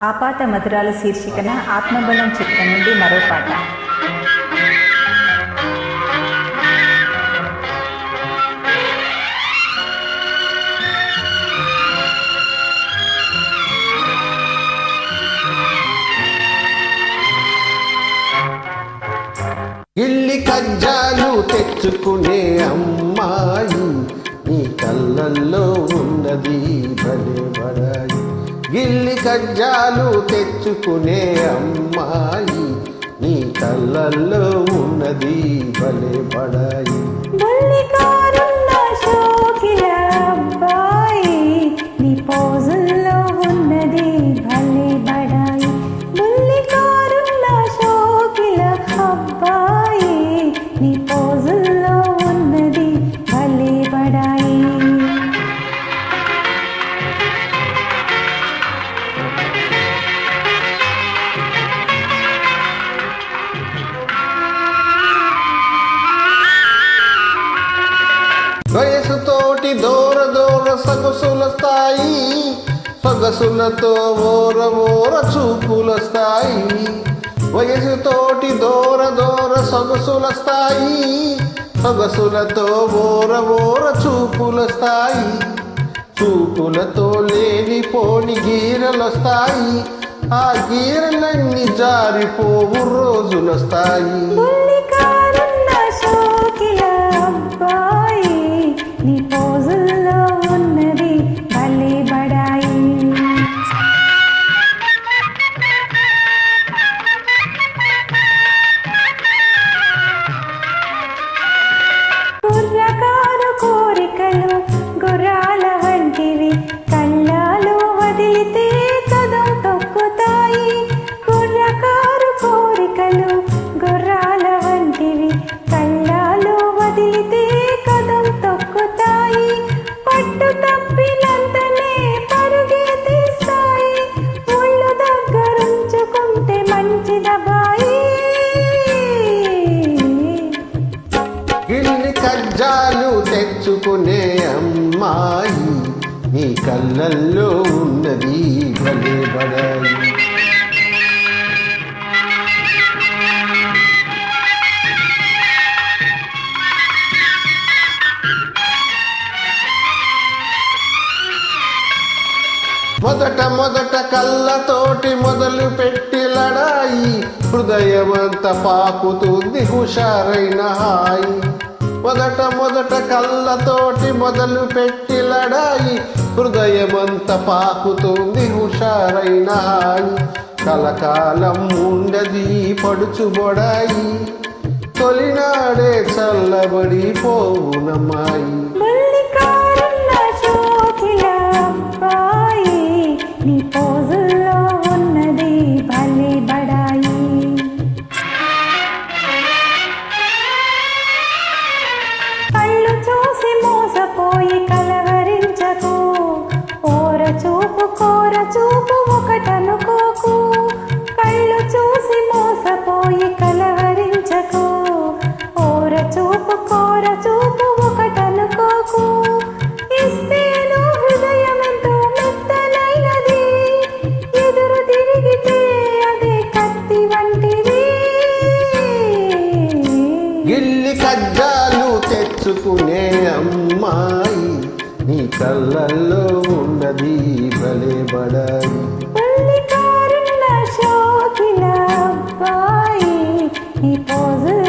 ఆపాత మధురాల శీర్షికన ఆత్మబలం చిత్రం నుండి మరో పాట. ఇల్లి కజ్జాలు తెచ్చుకునే అమ్మాయి నీ కళ్ళల్లో ఉన్నది భలే బడాయి గిల్లి కజ్జాలు తెచ్చుకునే అమ్మాయి నీ కళ్ళల్లో ఉన్నది భలే బడాయి వయసుతోటి దూర దూర సొగసుల స్థాయి సొగసులతో ఓర ఓర చూపుల స్థాయి. వయసుతోటి దూర దూర సొగసుల స్థాయి సొగసులతో ఓర ఓర చూపుల స్థాయి. చూపులతో లేని పోని గీరలొస్తాయి ఆ గీరలన్నీ జారిపోవు రోజులొస్తాయి ఇన్ని కజ్జాలు తెచ్చుకునే అమ్మాయి నీ కళ్ళల్లో ఉన్నది భలే. మొదట మొదట కళ్ళతోటి మొదలు పెట్టి లడాయి. హృదయమంత పాకుతుంది హుషారైన హాయి. మొదట మొదట కళ్ళతోటి మొదలు పెట్టి లడాయి. హృదయమంత పాకుతుంది హుషారైన హాయి. కలకాలం ఉండది పడుచుబొడాయి తొలినాడే చల్లబడి పోవునమాయి చేసుకునే అమ్మాయి నీ కళ్ళల్లో ఉన్నది భలే బడాయి. ఈ పోజు